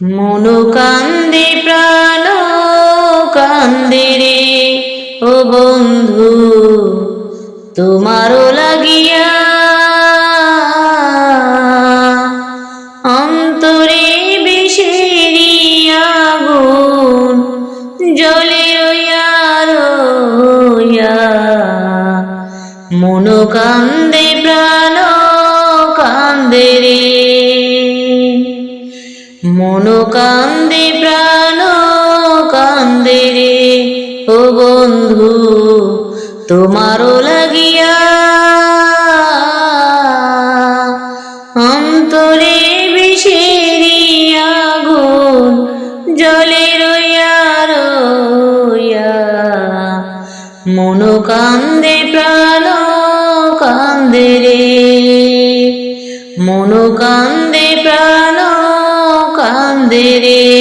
মনো কান্দে প্রাণ কান্দে রে। ও বন্ধু, তোমারও লাগিয়া অন্তরে বিষেরি আগুন জলে মনো কান্দে প্রাণ মনো কান্দে প্রাণ কান্দে রে ও বন্ধু, তোমারও লাগিয়া অন্তরে বিষেরি আগুন জলে রইয়া রইয়া। মনো কান্দে প্রাণ কান্দে রে মনো কান্দে প্রাণ কান্দে রে